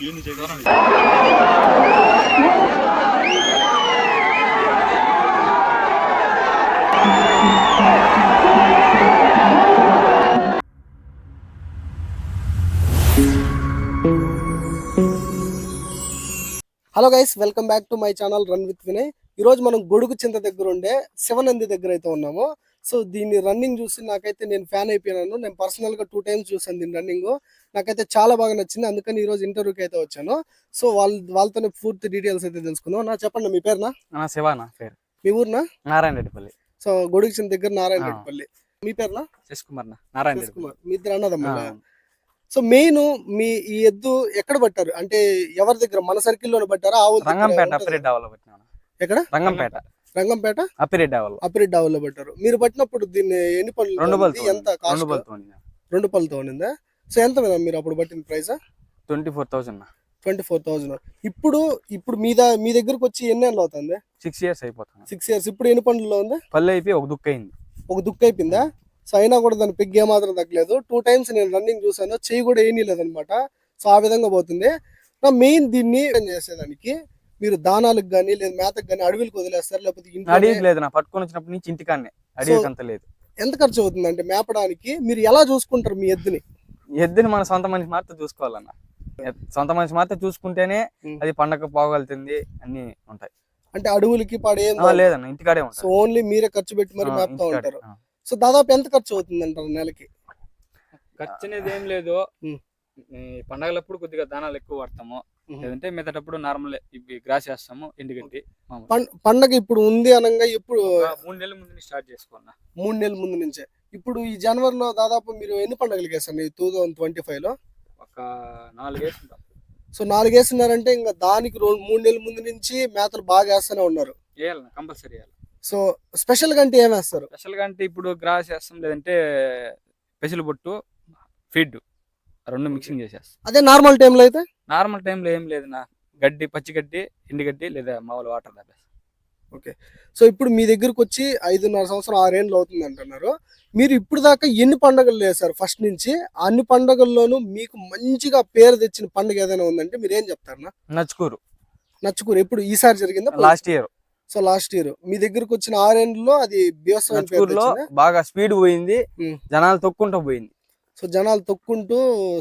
Hello guys welcome back to my channel run with Vinay ఈ రోజు మనం గొడుగు చింత దగ్గర ఉండే శివనంది దగ్గర అయితే ఉన్నాము. సో దీన్ని రన్నింగ్ చూసి నాకైతే నేను ఫ్యాన్ అయిపోయినాను. నేను పర్సనల్గా టూ టైమ్స్ చూసాను దీని రన్నింగ్. నాకైతే చాలా బాగా నచ్చింది. అందుకని ఈ రోజు ఇంటర్వ్యూకి అయితే వచ్చాను. సో వాళ్ళ వాళ్ళతోనే పూర్తి డీటెయిల్స్ అయితే తెలుసుకుందాం. నా చెప్పండి మీ పేరునా? నా శివానా పేరు. మీ ఊరునా? నారాయణ రెడ్డిపల్లి. సో గొడుగు చింత దగ్గర నారాయణ. రెడ్డిపల్లి. మీ పేరునా? శశి కుమార్ నారాయణ కుమార్ మీ ఇద్దరు అన్నదమ్ములా? ఆ, సో మెయిన్ మీ ఈ ఎద్దు ఎక్కడ పట్టారు? అంటే ఎవరి దగ్గర? మన సర్కిల్లోనే పట్టారా రంగంపేట ఎక్కడ? రంగంపేట. రంగంపేట అప్పిరెడ్డి ఆవలో ఆవుల్లో పట్టారు. మీరు పట్టినప్పుడు దీన్ని ఎన్ని పళ్ళు రెండు ఎంత రెండు కాస్ట్ రెండు పళ్ళతో ఉండిందా సో ఎంత మీద మీరు అప్పుడు పట్టిన price? Twenty four thousand twenty four thousand ఇప్పుడు ఇప్పుడు మీ దా మీ దగ్గరకు వచ్చి ఎన్ని ఏళ్ళు అవుతుంది? సిక్స్ ఇయర్స్ అయిపోతుంది. సిక్స్ ఇయర్స్ ఇప్పుడు ఎన్ని పండ్లలో ఉంది? పళ్ళు అయిపోయి ఒక దుక్కు అయింది. ఒక దుక్కు అయిపోయిందా? సో అయినా కూడా దాని పిగ్ ఏమాత్రం తగ్గలేదు. టూ టైమ్స్ నేను రన్నింగ్ చూసాను చెయ్యి కూడా ఏమీ లేదనమాట సో ఆ విధంగా పోతుంది. నా మెయిన్ దీన్ని చేసేదానికి? మీరు దానాలకు కానీ లేదా మేతకు కానీ అడవికి వదిలేస్తారు లేకపోతే అడవికి లేదు నా పట్టుకొని వచ్చినప్పటి నుంచి ఇంటికాన్నే అడవికి అంత లేదు. ఎంత ఖర్చు అవుతుంది అంటే మేపడానికి? మీరు ఎలా చూసుకుంటారు మీ ఎద్దుని? ఎద్దుని మన సొంత మనిషి మాత్రం చూసుకోవాలన్న. సొంత మనిషి మాత్రం చూసుకుంటేనే. అది పండగ పోగలుగుతుంది అన్ని ఉంటాయి. అంటే అడుగులకి పాడేం లేదన్న ఇంటికాడే సో ఓన్లీ మీరే ఖర్చు పెట్టి మరి మేపుతా. ఉంటారు. సో దాదాపు ఎంత ఖర్చు అవుతుంది అంటారు నెలకి? ఖర్చు అనేది ఏం లేదు. పండగలప్పుడు కొద్దిగా దానాలు ఎక్కువ వాడతాము. లేదంటే మిగతాటప్పుడు నార్మల్ ఇవి గ్రాస్ చేస్తాము ఎండుగడ్డి పండగ ఇప్పుడు ఉంది అనగా ఇప్పుడు మూడు నెలల ముందు స్టార్ట్ చేసుకోవాలన్నా. మూడు నెలల ముందు నుంచే. ఇప్పుడు ఈ జనవరిలో దాదాపు మీరు ఎన్ని పండుగలకి వేస్తారు? టూ థౌసండ్ ట్వంటీ ఫైవ్లో ఒక నాలుగు వేసుకుంటాం సో నాలుగు వేస్తున్నారంటే ఇంకా దానికి రెండు మూడు నెలల ముందు నుంచి మేతలు బాగా వేస్తూనే ఉన్నారు. వేయాలన్నా కంపల్సరీ వేయాలి. సో స్పెషల్గా అంటే ఏం వేస్తారు? స్పెషల్గా అంటే ఇప్పుడు గ్రాస్ చేస్తాం లేదంటే పెసలు బొట్టు ఫీడ్ రెండు మిక్సింగ్ చేసేస్తాం. అదే నార్మల్ టైంలో అయితే? నార్మల్ టైంలో ఏం లేదన్నా గడ్డి పచ్చి గడ్డి ఎండుగడ్డి లేదా మామూలు వాటర్ తాపేస్తాం సో ఇప్పుడు మీ దగ్గరకు వచ్చి ఐదున్నర సంవత్సరం ఆరేళ్ళు అవుతుంది అంటున్నారు. మీరు ఇప్పుడు దాకా ఎన్ని పండుగలు చేశారు ఫస్ట్ నుంచి అన్ని పండుగల్లోనూ మీకు మంచిగా పేరు తెచ్చిన పండుగ ఏదైనా ఉందంటే మీరు ఏం చెప్తారన్నా నచ్చుకూరు. నచ్చుకూరు. ఎప్పుడు? ఈసారి జరిగిందా? Last year. So last year. మీ దగ్గరకు వచ్చిన ఆరేండ్లో అది బీఎస్ఎన్ పేరు నచ్చుకూరులో తెచ్చిందా? బాగా స్పీడ్ పోయింది. జనాలు తొక్కుంటూ పోయింది. సో జనాలు తొక్కుంటూ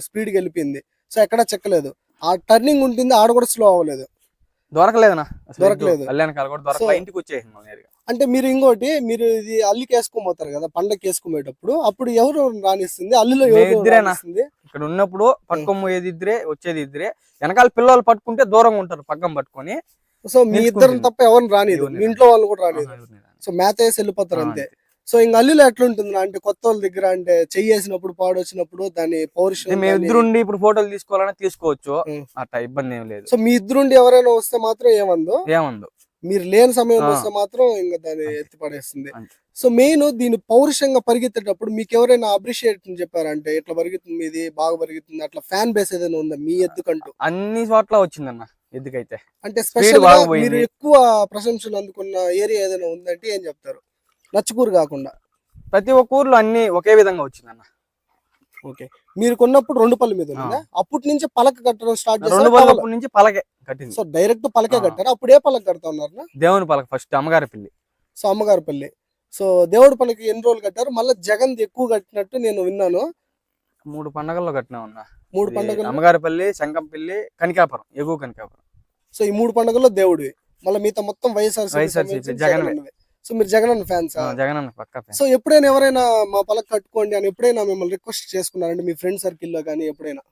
స్పీడ్ వెళ్ళిపోయింది. సో ఎక్కడా చెక్కలేదు. ఆ టర్నింగ్ ఉంటుంది ఆడ కూడా స్లో అవ్వలేదు. దొరకలేదనా దొరకలేదు. ఇంటికి వచ్చేసింది అంటే మీరు ఇంకోటి మీరు ఇది అల్లికి వేసుకోబోతారు కదా పండగకి వేసుకునేటప్పుడు అప్పుడు ఎవరు రాణిస్తుంది? అల్లిలో ఇక్కడ ఉన్నప్పుడు పట్టుకోబోయేది ఇద్దరే వచ్చేది ఇద్దరే. వెనకాల పిల్లలు పట్టుకుంటే దూరంగా ఉంటారు పక్కన పట్టుకొని. సో మీ ఇద్దరు. తప్ప ఎవరిని రానిది మీ ఇంట్లో వాళ్ళు కూడా రానిది. సో మేత వేసి వెళ్ళిపోతారు అంతే. సో ఇంకా అల్లిలో ఎట్లుంటుంది అంటే కొత్త వాళ్ళ దగ్గర అంటే చెయ్యేసినప్పుడు పాడు వచ్చినప్పుడు దాని పౌరుషం మేము ఇద్దరుండి ఇప్పుడు ఫోటోలు తీసుకోవాలని తీసుకోవచ్చు. అట్లా ఇబ్బంది ఏం లేదు. సో మీ ఇద్దరుండి ఎవరైనా వస్తే మాత్రం ఏమందో? ఏముందో. మీరు లేని సమయంలో. వస్తే మాత్రం ఇంకా దాన్ని. ఎత్తి పడేస్తుంది. సో మెయిన్ దీని పౌరుషంగా పరిగెత్తేటప్పుడు మీకు ఎవరైనా అప్రిషియేట్ చెప్పారంటే ఇట్లా పరిగెత్తుంది ఇది బాగా పరిగెత్తుంది. అట్లా ఫ్యాన్ బేస్ ఏదైనా ఉందా మీ ఎద్దుకంటూ? అన్ని చోట్ల వచ్చిందన్న ఎద్దుకైతే. అంటే స్పెషల్ మీరు. ఎక్కువ ప్రశంసలు అందుకున్న ఏరియా ఏదైనా ఉందంటే ఏం చెప్తారు? నచ్చుకూరు కాకుండా. ప్రతి ఒక్క ఊర్లో అన్ని ఒకే విధంగా వచ్చిందన్న. ఓకే. మీరు కొన్నప్పుడు రెండు పళ్ళు మీద ఉందా అప్పటి నుంచి పలక కట్టడం స్టార్ట్ రెండు చేశారు పళ్ళప్పటి నుంచి పలకే కట్టింది. సో డైరెక్ట్ పలకే. కట్టారు? అప్పుడు ఏ పలక కడతా ఉన్నారు దేవుని పలక ఫస్ట్ అమ్మగారి పిల్లి. సో అమ్మగారి పల్లి. సో దేవుడి పల్లికి ఎన్ని రోజులు కట్టారు? మళ్ళీ జగన్ ఎక్కువ కట్టినట్టు నేను విన్నాను. మూడు పండగల్లో కట్టినామన్న. మూడు ఇది పండుగలు అమ్మగారిపల్లి శంకంపల్లి కనికాపురం ఎగువ కనికాపురం. సో ఈ మూడు పండుగల్లో దేవుడివి. మళ్ళీ మిగతా మొత్తం వైఎస్ఆర్ వైఎస్ఆర్సీపీ, జగన్వే. సో మీరు జగన్ ఫ్యాన్స్ ఆ, జగనన్న పక్క. సో ఎప్పుడైనా ఎవరైనా మా పలక కట్టుకోండి అని ఎప్పుడైనా మిమ్మల్ని రిక్వెస్ట్ చేసుకున్నారంటే మీ ఫ్రెండ్ సర్కిల్లో కానీ ఎప్పుడైనా?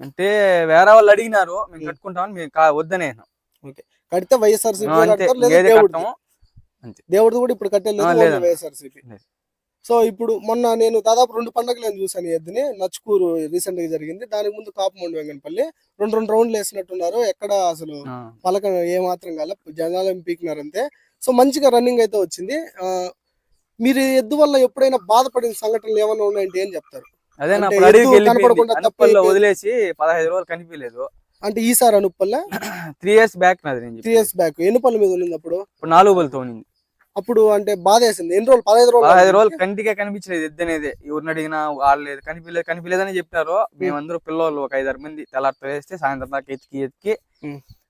అంటే వేరే వాళ్ళు అడిగినారు మేము కట్టుకుంటామని మేము వద్దనే అన్నాం. కడితే వైఎస్ఆర్ ఆ, అంతే. ఏది కట్టము దేవుడిది కూడా ఇప్పుడు కట్టేది. వైఎస్ఆర్సీపీ. సో ఇప్పుడు మొన్న నేను దాదాపు రెండు పండుగలు నేను చూసాను ఎద్దుని. నచ్చుకూరు రీసెంట్గా జరిగింది. దానికి ముందు కాపమండి వెంగనపల్లి రెండు రెండు రౌండ్లు వేసినట్టున్నారు. ఎక్కడ అసలు పలక ఏ మాత్రం కాల జనాలు పీకినారు అంతే సో మంచిగా రన్నింగ్ అయితే వచ్చింది. ఆ, మీరు ఎద్దు వల్ల ఎప్పుడైనా బాధపడిన సంఘటనలు ఏమైనా ఉన్నాయంటే ఏం చెప్తారు? అదే కనపడకుండా. వదిలేసి పదహైదు రోజులు కనిపించలేదు. అంటే ఈసారి అనుప్పల్ల? త్రీ ఇయర్స్ బ్యాక్ నాది నేను త్రీ ఇయర్స్ బ్యాక్ ఎన్ని మీద ఉన్నది అప్పుడు? నాలుగు బలతో ఉన్నింది అప్పుడు అంటే బాధ వేసింది ఎన్ని రోజులు? పదహైదు రోజులు పదహైదు రోజులు కంటిగా కనిపించలేదు ఎద్దు అనేది. ఎవరిని అడిగినా వాళ్ళు లేదు కనిపించలేదు కనిపించలేదని చెప్పినారు మేమందరూ పిల్లలు ఒక ఐదారు మంది తెల్లారితో వేస్తే సాయంత్రం దాకా ఎత్తికి ఎత్తికి.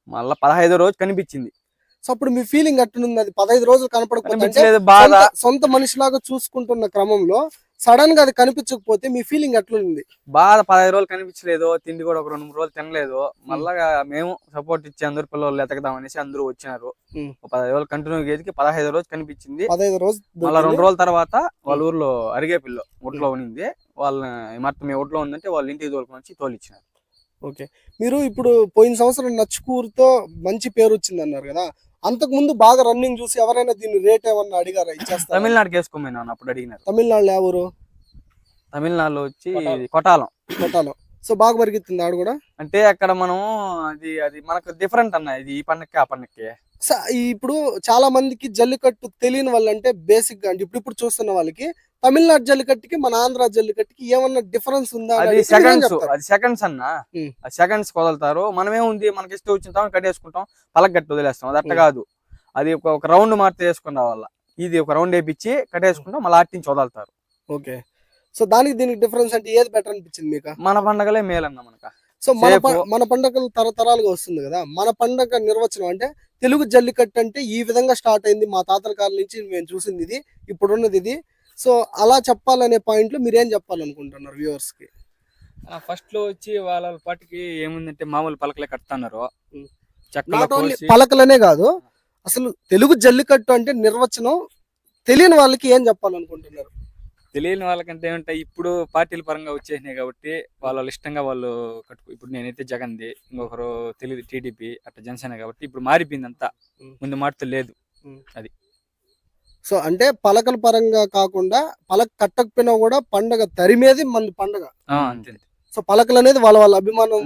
మళ్ళా పదహైదో రోజు కనిపించింది. సో అప్పుడు మీ ఫీలింగ్ అట్లుంది అది పదహైదు రోజులు కనపడకపోతే సొంత- మనిషిలాగా చూసుకుంటున్న క్రమంలో సడన్గా అది కనిపించకపోతే మీ ఫీలింగ్ ఎట్లుంది? బాధ పదహైదు రోజులు కనిపించలేదు తిండి కూడా ఒక రెండు మూడు రోజులు తినలేదు. మళ్ళా మేము సపోర్ట్ ఇచ్చి అందరు పిల్లలు ఎతకదాం అనేసి అందరూ వచ్చినారు. పదహైదు రోజులు కంటిన్యూ గేదికి పదహైదు రోజు కనిపించింది. పదహైదు రోజు మళ్ళా రెండు రోజుల తర్వాత వాళ్ళ ఊర్లో అరిగే పిల్ల ఒట్లో ఉన్నింది వాళ్ళని మొత్తం మీ ఒట్లో ఉందంటే వాళ్ళ ఇంటికి తోలుకొని వచ్చి తోలిచ్చినారు. ఓకే. మీరు ఇప్పుడు పోయిన సంవత్సరం నచ్చుకూరుతో మంచి పేరు వచ్చింది అన్నారు కదా. అంతకు ముందు బాగా రన్నింగ్ చూసి ఎవరైనా దీన్ని రేట్ ఏమన్నా అడిగారా? ఇచ్చేస్తారు? తమిళనాడుకి వేసుకోమని అప్పుడు అడిగినారు. తమిళనాడులో ఎవరు? తమిళనాడులో వచ్చి కొట్టాలం. కొటాలం కొట్టాలో. సో బాగా పరిగెత్తింది ఆడు కూడా. అంటే అక్కడ మనం అది అది మనకు డిఫరెంట్ అన్న ఇది ఈ పండక్కి ఆ పండక్కి. ఇప్పుడు చాలా మందికి జల్లికట్టు తెలియని వాళ్ళంటే బేసిక్గా అంటే ఇప్పుడు ఇప్పుడు చూస్తున్న వాళ్ళకి తమిళనాడు జల్లికట్టుకి మన ఆంధ్ర జల్లికట్టుకి ఏమన్నా డిఫరెన్స్ ఉందా అది సెకండ్స్? అది సెకండ్స్ అన్న. సెకండ్స్ వదులుతారు మనమే ఉంది మనకి ఇష్టం వచ్చిన కట్టేసుకుంటాం పలకగట్టు వదిలేస్తాం. అది అట్ట. కాదు. అది ఒక రౌండ్ మాత్రం వేసుకుని రావాల ఇది ఒక రౌండ్ వేపించి కట్టేసుకుంటాం మళ్ళీ ఆటించి వదులుతారు ఓకే. సో దానికి దీనికి డిఫరెన్స్ అంటే ఏది బెటర్ అనిపించింది మీకు? మన పండగలే మేలన్న మనక. సో మన. మన పండగలు తరతరాలుగా వస్తుంది కదా మన పండగ నిర్వచనం అంటే తెలుగు జల్లికట్టు అంటే ఈ విధంగా స్టార్ట్ అయింది మా తాతల కాలం నుంచి మేము చూసింది ఇది ఇప్పుడున్నది ఇది. సో అలా చెప్పాలనే పాయింట్లో మీరేం చెప్పాలనుకుంటున్నారు వ్యూవర్స్కి? ఫస్ట్లో వచ్చి వాళ్ళ పాటికి ఏముందంటే మామూలు పలకలే కడతాన్నారు. పలకలనే కాదు అసలు తెలుగు జల్లికట్టు అంటే నిర్వచనం తెలియని వాళ్ళకి ఏం చెప్పాలనుకుంటున్నారు? తెలియని వాళ్ళకంటే ఏమంటాయి ఇప్పుడు పార్టీల పరంగా వచ్చేసినాయి కాబట్టి వాళ్ళ ఇష్టంగా వాళ్ళు కట్టుకు ఇప్పుడు నేనైతే జగన్ది ఇంకొకరు తెలియదు టీడీపీ అట్లా జనసేన కాబట్టి ఇప్పుడు మారిపోయింది అంతా. ముందు మాటతో లేదు సో అంటే పలకల పరంగా కాకుండా పలక కట్టకపోయినా కూడా పండగ తరిమేది మన పండగ. అంతే. సో పలకలు అనేది వాళ్ళ వాళ్ళ అభిమానం.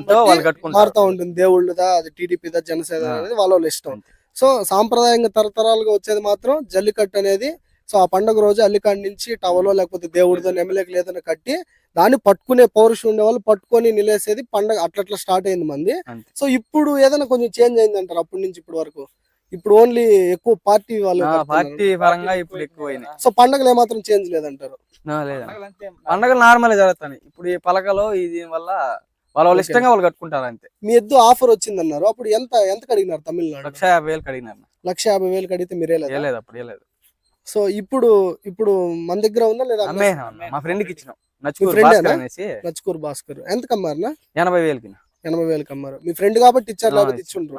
మారుతా ఉంటుంది దేవుళ్ళదా అది టీడీపీదా జనసేన. అనేది వాళ్ళ వాళ్ళ ఇష్టం. సో సాంప్రదాయంగా తరతరాలుగా వచ్చేది మాత్రం జల్లికట్టు అనేది సో ఆ పండగ రోజు అల్లికాడి నుంచి టవలో లేకపోతే దేవుడితో ఎమ్మెల్యేకి లేదని కట్టి దాన్ని పట్టుకునే పౌరుషం ఉండే వాళ్ళు పట్టుకొని నిలేసేది పండగ అట్లట్లా స్టార్ట్ అయింది మంది. సో ఇప్పుడు ఏదైనా కొంచెం చేంజ్ అయింది అంటారు అప్పటి నుంచి ఇప్పటి వరకు ఇప్పుడు ఓన్లీ ఎక్కువ పార్టీ వాళ్ళు. పార్టీ పరంగా ఇప్పుడు ఎక్కువైనాయి సో పండగలు ఏమాత్రం చేంజ్ లేదంటారు. పండగలు అంతే. పండగలు నార్మల్ జరుగుతాయి ఇప్పుడు ఈ పలకలో ఇది వల్ల వాళ్ళ వాళ్ళ. ఇష్టంగా వాళ్ళు కట్టుకుంటారు అంతే మీ ఎద్దు ఆఫర్ వచ్చిందన్నారు అప్పుడు ఎంత ఎంత కడిగినారు తమిళనాడు లక్ష యాభై వేలు కడిగినారు లక్ష యాభై వేలు కడిగితే మీరే అప్పుడు సో ఇప్పుడు ఇప్పుడు మన దగ్గర ఉందా లేదా మా ఫ్రెండ్కి ఇచ్చినాం. నచ్చుకూరు భాస్కర్? అనేసి. నచ్చుకూరు భాస్కర్. ఎంత కమ్మారనా? ఎనభై వేలకి. ఎనభై వేలకు అమ్మారు. మీ ఫ్రెండ్ కాబట్టి ఇచ్చారు లేకపోతే ఇచ్చుండ్రు.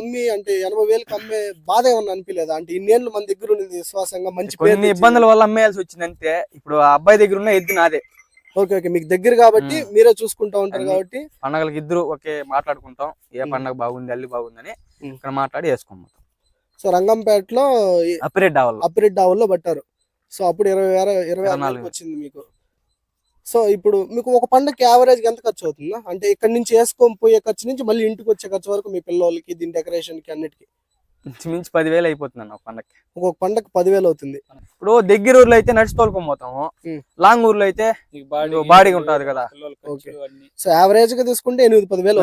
అమ్మి అంటే ఎనభై వేలకు అమ్మే బాధ ఏమన్నా అనిపించలేదా అంటే ఇన్నేళ్ళు మన దగ్గర ఉన్నది విశ్వాసంగా మంచి కొన్ని ఇబ్బందుల వల్ల అమ్మేయాల్సి వచ్చింది అంతే ఇప్పుడు ఆ అబ్బాయి దగ్గర ఉన్న ఎద్దు నాదే. Okay okay. మీకు దగ్గర కాబట్టి. మీరే చూసుకుంటా ఉంటారు. కాబట్టి పండగలకి ఇద్దరు ఒకే మాట్లాడుకుంటాం. ఏ. పండగ బాగుంది అల్లి బాగుందని. ఇక్కడ మాట్లాడి వేసుకోము సో రంగంపేటలో అప్రేట్ డావల్ అప్రెడ్ డావుల్లో పట్టారు. సో అప్పుడు ఇరవై వేల ఇరవై నాలుగు. వచ్చింది మీకు. సో ఇప్పుడు మీకు ఒక పండగకి యావరేజ్ ఎంత ఖర్చు అవుతుందా? అంటే ఇక్కడ నుంచి వేసుకొని పోయే ఖర్చు నుంచి మళ్ళీ ఇంటికి వచ్చే ఖర్చు వరకు మీ పిల్లలకి దీని డెకరేషన్కి అన్నిటికి? మించి పదివేలు అయిపోతుంది అన్న ఒక పండగకి ఒక్కొక్క పండగ పదివేలు అవుతుంది. ఇప్పుడు దగ్గర ఊర్లో అయితే నడిచి తోలుకొని పోతాము. లాంగ్ ఊర్లో అయితే బాడీ ఉంటది కదా. సో యావరేజ్గా తీసుకుంటే ఎనిమిది పదివేలు.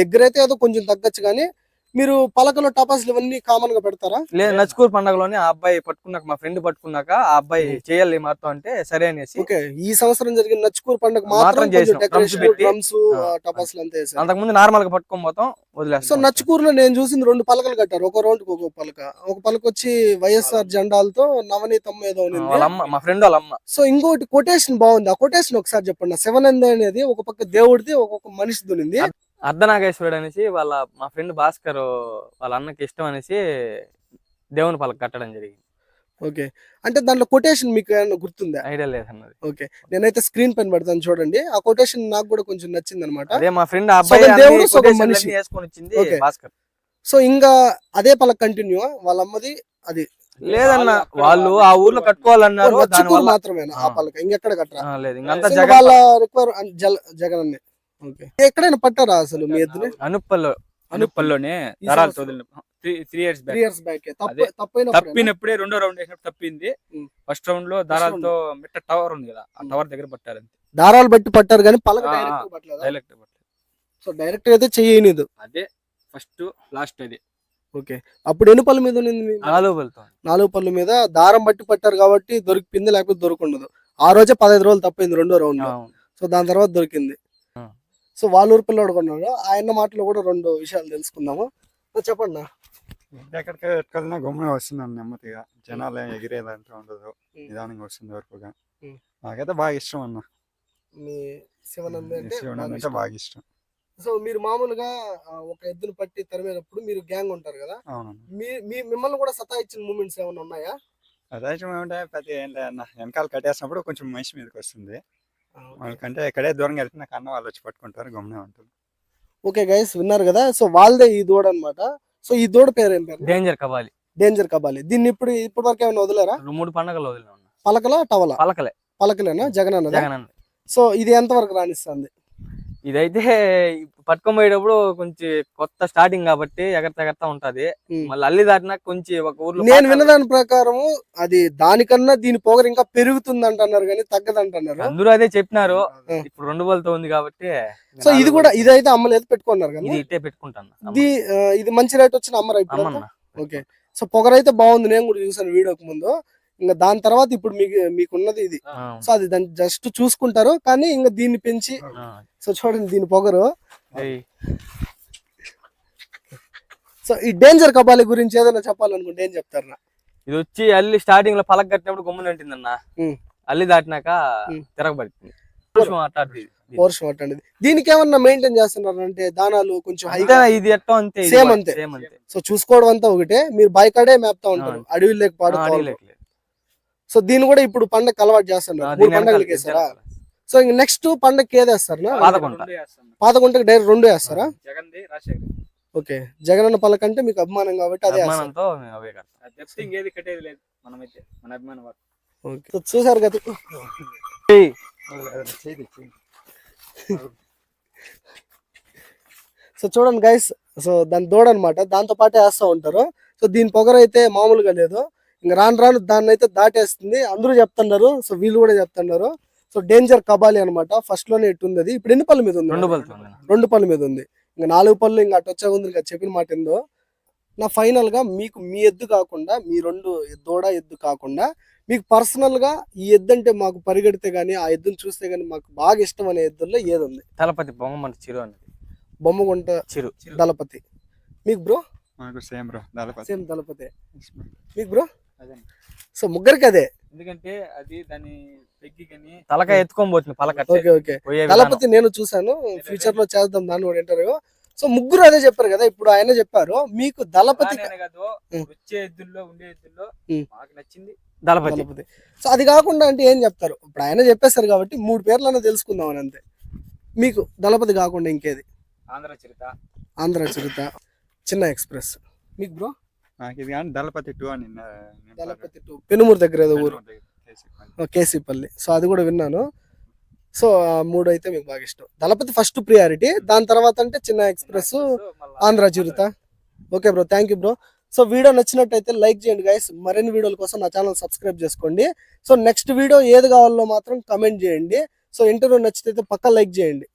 దగ్గర అయితే ఏదో కొంచెం తగ్గచ్చు కానీ మీరు పలకలో టపాసులు ఇవన్నీ కామన్గా పెడతారా? లేదు నచ్చుకూరు పండగలోనే ఆ అబ్బాయి పట్టుకున్నాక మా ఫ్రెండ్ పట్టుకున్నాక ఆ అబ్బాయి. చేయాలి మాతో అంటే సరే అనేసి ఓకే ఈ సంవత్సరం జరిగిన నచ్చుకూరు పండుగ మాత్రం మాత్రం కొంచెం చేసాం. డెకరేషన్ Drums పెట్టి. డ్రమ్స్ ఆ. టపాసులు అంతా వేసారు. అంతకుముందు నార్మల్గా పట్టుకొని పోతాం సో వదిలేస్తాం నచ్చుకూరులో నేను చూసింది రెండు పలకలు కట్టారు. ఒక రౌండ్ ఒక పలక. ఒక పలక వచ్చి వైఎస్ఆర్ జెండాలతో నవనీతమ్మ ఏదో మా ఫ్రెండ్ వాళ్ళ అమ్మ. సో ఇంకోటి కొటేషన్ బాగుంది. ఆ కొటేషన్ ఒకసారి చెప్పండి. సెవెన్ అనేది ఒక పక్క దేవుడిది ఒక్కొక్క మనిషిది ఉంది అర్ధనాగేశ్వరుడు అనేసి వాళ్ళ మా ఫ్రెండ్ భాస్కర్ వాళ్ళ అన్నకి ఇష్టం అనేసి దేవుని పలక కట్టడం జరిగింది. ఓకే. అంటే దాంట్లో కొటేషన్ మీకు ఏమైనా గుర్తుందా? ఐడియా లేదన్నది. ఓకే. నేనైతే స్క్రీన్ పైన పెడతాను చూడండి. ఆ కొటేషన్ నాకు కూడా కొంచెం నచ్చింది అనమాట అదే మా ఫ్రెండ్ అబ్బాయి దేవుడు, మనిషి. వేసుకొని వచ్చింది. భాస్కర్. సో ఇంకా అదే పలక కంటిన్యూ వాళ్ళ అమ్మది అది. లేదన్న వాళ్ళు- ఆ ఊర్లో కట్టుకోవాలన్నారు మాత్రమేనా? ఆ. పలక. ఇంకెక్కడ కట్టరా? ఆ, లేదు వాళ్ళ రిక్వైర్ జగన్ అన్నే ఓకే. ఎక్కడైనా పట్టారా అసలు మీ ఎద్దుని? అనుప్పల్లో అనుప్పల్లోనే three years three back years back తప్పినప్పుడే రెండో రౌండ్ వేసినప్పుడు తప్పింది. ఫస్ట్ రౌండ్లో దారాలతో మిట్ట టవర్ ఉంది కదా ఆ. టవర్ దగ్గర పట్టారు అంతే. దారాలు బట్టి పట్టారు కానీ పలక డైరెక్ట్. పట్టలేదు? సో డైరెక్ట్ అయితే చెయ్యనిదు అదే ఫస్ట్ లాస్ట్ అది. ఓకే. అప్పుడు ఎన్ని పళ్ళ మీద ఉన్నింది మీ- నాలుగు వెళ్తాం నాలుగు పళ్ళ మీద దారం బట్టి పట్టారు కాబట్టి దొరికింది లేకపోతే దొరకుండదు ఆ రోజే పదహైదు రోజులు తప్పింది రెండో రౌండ్ సో దాని తర్వాత దొరికింది. సో వాళ్ళూరు పిల్లడు కొన్నాడు ఆయన మాటలో కూడా రెండు విషయాలు తెలుసుకుందాము. చెప్పండి. ఎక్కడికి ఎట్టుకెళ్ళినా గమ్మున వస్తున్నాను నెమ్మదిగా. జనాలు ఏం ఎగిరేదంటూ ఉండదు. నిదానంగా వస్తుంది వరకుగా. నాకైతే బాగా ఇష్టం అన్న. మీ శివనంద బాగా అంటే. బాగా ఇష్టం. సో మీరు మామూలుగా ఒక ఎద్దును పట్టి తరిమేటప్పుడు మీరు గ్యాంగ్ ఉంటారు కదా? మీ మిమ్మల్ని కూడా సతాయించిన మూమెంట్స్ ఏమైనా ఉన్నాయా? అదే ఏమంటే పెద్ద ఏం లేదన్న. వెనకాల కట్టేసినప్పుడు కొంచెం మనిషి మీదకి వస్తుంది. వాళ్ళకంటే ఇక్కడే దూరంగా వెళ్తే నాకు అన్న వాళ్ళు వచ్చి పట్టుకుంటారు గమ్మునే ఉంటుంది ఓకే గైస్ విన్నారు కదా? సో వాళ్ళదే ఈ దూడ అన్నమాట. సో ఈ దూడ పేరు ఏం పేరు? డేంజర్ కబాలి. డేంజర్ కబాలి. దీన్ని ఇప్పుడు ఇప్పటి వరకు ఏమైనా వదిలేరా? మూడు పండగలు వదిలిన పలకలా టవలా? పలకలే. పలకలేనా? జగన్ అన్నదా జగన్ అన్న సో ఇది ఎంత వరకు రాణిస్తుంది? ఇదైతే పట్టుకొని పోయేటప్పుడు కొంచెం కొత్త స్టార్టింగ్ కాబట్టి ఎగరతా ఎగరతా ఉంటది. మళ్ళీ అల్లి దాటినాక కొంచెం ఒక ఊర్లో నేను విన్నదాని ప్రకారము అది దానికన్నా దీని పొగరు ఇంకా పెరుగుతుంది అంటున్నారు కానీ తగ్గదు అంటున్నారు అందరూ అదే చెప్పినారు. ఇప్పుడు రెండు బలతో ఉంది కాబట్టి సో ఇది కూడా ఇదైతే అమ్మలేదు పెట్టుకున్నారు కదా ఇది ఇట్టే పెట్టుకుంటాను. ఇది ఇది మంచి రేట్ వచ్చిన అమ్మరా ఇప్పుడు ఓకే. సో పొగరైతే బాగుంది. నేను కూడా చూసాను వీడియోకి ముందు. ఇంకా దాని తర్వాత ఇప్పుడు మీకు మీకున్నది ఇది. సో అది దాన్ని జస్ట్ చూసుకుంటారు కానీ ఇంకా దీన్ని పెంచి. సో చూడండి దీని పొగరు. సో ఈ డేంజర్ కబాలి గురించి ఏదైనా చెప్పాలనుకుంటే ఏం చెప్తారు? నా? ఇది వచ్చి అల్లి స్టార్టింగ్లో పలక కట్టినప్పుడు గుమ్మని ఉంటుందన్న. అల్లి దాటినాక. తిరగబడుతుంది. పోర్షన్ పట్టండి దీనికి ఏమన్నా మెయింటైన్ చేస్తున్నారు అంటే దానాలు కొంచెం హై అంతే ఇది ఎట్టో అంతే. సేమ్ అంతే. సో చూసుకోవడం అంతా ఒకటే. మీరు బైకాడే మేపుతా ఉంటారు. అడవి లేక సో దీన్ని కూడా ఇప్పుడు పండగ అలవాటు చేస్తున్నారు. మూడు పండగలకి వేస్తారా. సో ఇంక నెక్స్ట్ పండగకి ఏది వేస్తారు నా? పాదకొండ. రెండు వేస్తాను. పాతగుంటకి డైరెక్ట్ రెండు వేస్తారా? ఓకే. జగనన్న పలక అంటే మీకు అభిమానం కాబట్టి అదే చూసారు కదా. ఏయ్, సో చూడండి గైస్ సో దాని దూడ అనమాట దాంతో పాటే వేస్తూ ఉంటారు. సో దీని పొగరు అయితే మామూలుగా లేదు. ఇంకా రాను రాను దాన్ని అయితే దాటేస్తుంది. అందరూ చెప్తున్నారు. సో వీళ్ళు కూడా చెప్తున్నారు. సో డేంజర్ కబాలి అనమాట ఫస్ట్లోనే ఎట్టుంది అది ఇప్పుడు ఎన్ని పళ్ళ మీద ఉంది? రెండు ఉంది. రెండు పళ్ళ మీద ఉంది. ఇంకా నాలుగు పళ్ళు ఇంకా అటు వచ్చే ఉంది. ఇంకా చెప్పిన మాట ఏందో? నా ఫైనల్గా మీకు మీ ఎద్దు కాకుండా మీ రెండు దూడ ఎద్దు కాకుండా మీకు పర్సనల్గా ఈ ఎద్దు అంటే మాకు పరిగెడితే గానీ ఆ ఎద్దుని చూస్తే గానీ మాకు బాగా ఇష్టం అనే ఎద్దుల్లో ఏది ఉంది? తలపతి బొమ్మమంట చిరు అనేది బొమ్మగుంట చిరు. దళపతి. మీకు బ్రో? మాకు same bro Thalapathy. Same Thalapathy. మీకు బ్రో? సో ముగ్గురికి అదే ఎందుకంటే అది దాని పెగ్గి కానీ తలకాయ ఎత్తుకొని పోతుంది పలక ఓకే ఓకే. దళపతి నేను చూసాను ఫ్యూచర్లో చేద్దాం దాన్ని కూడా ఇంటర్వ్యూ. సో ముగ్గురు అదే చెప్పారు కదా ఇప్పుడు ఆయన చెప్పారు మీకు దళపతి కాదు. వచ్చే ఎద్దుల్లో ఉండే ఎద్దుల్లో. మాకు నచ్చింది. దళపతి. దళపతి. సో అది కాకుండా అంటే ఏం చెప్తారు? ఇప్పుడు ఆయన చెప్పేశారు కాబట్టి మూడు పేర్లన్నా తెలుసుకుందాం అని అంతే. మీకు దళపతి కాకుండా ఇంకేది? ఆంధ్ర చరిత. ఆంధ్ర చరిత చిన్న ఎక్స్ప్రెస్. మీకు బ్రో? నాకు ఇది కానీ దళపతి టూ అని దళపతి టూ. పెనుమూరు దగ్గర ఏదో ఊరు. కేసీపల్లి. సో అది కూడా విన్నాను. సో ఆ మూడు అయితే మీకు బాగా ఇష్టం. దళపతి ఫస్ట్ ప్రియారిటీ దాని తర్వాత అంటే చిన్న express Andhra Chirutha okay bro thank you bro so video నచ్చినట్టయితే లైక్ చేయండి గైస్ మరిన్ని వీడియోల కోసం నా ఛానల్ సబ్స్క్రైబ్ చేసుకోండి. సో నెక్స్ట్ వీడియో ఏది కావాలో మాత్రం కమెంట్ చేయండి. సో ఇంటర్వ్యూ నచ్చితే పక్క లైక్ చేయండి.